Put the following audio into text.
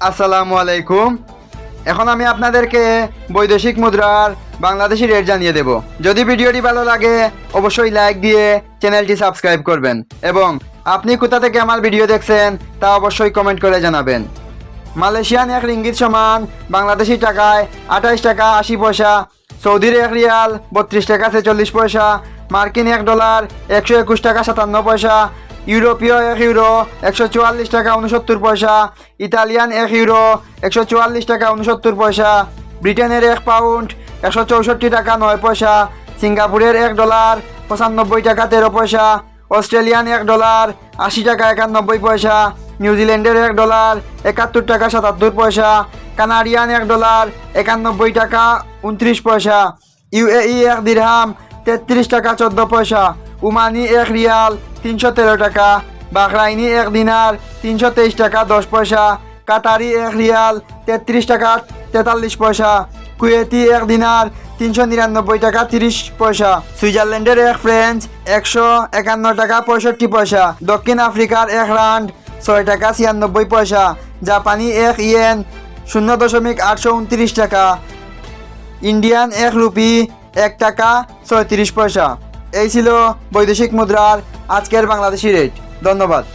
আসসালামু আলাইকুম। এখন আমি আপনাদেরকে বৈদেশিক মুদ্রার বাংলাদেশি রেট জানিয়ে দেব। যদি ভিডিওটি ভালো লাগে, অবশ্যই লাইক দিয়ে চ্যানেলটি সাবস্ক্রাইব করবেন এবং আপনি কোথা থেকে আমার ভিডিও দেখছেন, তা অবশ্যই কমেন্ট করে জানাবেন। মালয়েশিয়ান এক রিঙ্গিত সমান বাংলাদেশি টাকায় আঠাইশ টাকা আশি পয়সা, সৌদির এক রিয়াল বত্রিশ টাকা ছেচল্লিশ পয়সা, মার্কিন এক ডলার একশো একুশ টাকা সাতান্ন পয়সা ইউরোপীয় এক ইউরো, একশো চুয়াল্লিশ টাকা উনসত্তর পয়সা, ইতালিয়ান এক ইউরো, একশো চুয়াল্লিশ টাকা উনসত্তর পয়সা, ব্রিটেনের এক পাউন্ড, একশো চৌষট্টি টাকা নয় পয়সা, সিঙ্গাপুরের এক ডলার, পঁচানব্বই টাকা তেরো পয়সা, অস্ট্রেলিয়ান এক ডলার, আশি টাকা একানব্বই পয়সা, নিউজিল্যান্ডের এক ডলার, একাত্তর টাকা সাতাত্তর পয়সা, কানাডিয়ান এক ডলার, একানব্বই টাকা উনত্রিশ পয়সা, ইউএই এক দিরহাম, তেত্রিশ টাকা চোদ্দ পয়সা উমানি এক রিয়াল, তিনশো তেরো টাকা। বাহরাইনি এক দিনার, তিনশো তেইশ টাকা, দশ পয়সা। কাতারি এক রিয়াল, তেত্রিশ টাকা, তেতাল্লিশ পয়সা। কুয়েতি এক দিনার, তিনশো নিরানব্বই টাকা, তিরিশ পয়সা। সুইজারল্যান্ডের এক ফ্রেঞ্চ, একশো একান্ন টাকা, পঁয়ষট্টি পয়সা। দক্ষিণ আফ্রিকার এক রান্ড ছয় টাকা, ছিয়ানব্বই পয়সা। জাপানি এক ইয়েন, শূন্য দশমিক আটশো উনত্রিশ টাকা। ইন্ডিয়ান এক রুপি, এক টাকা, ছয়ত্রিশ পয়সা। এই ছিল বৈদেশিক মুদ্রার আজকের বাংলাদেশি রেট ধন্যবাদ।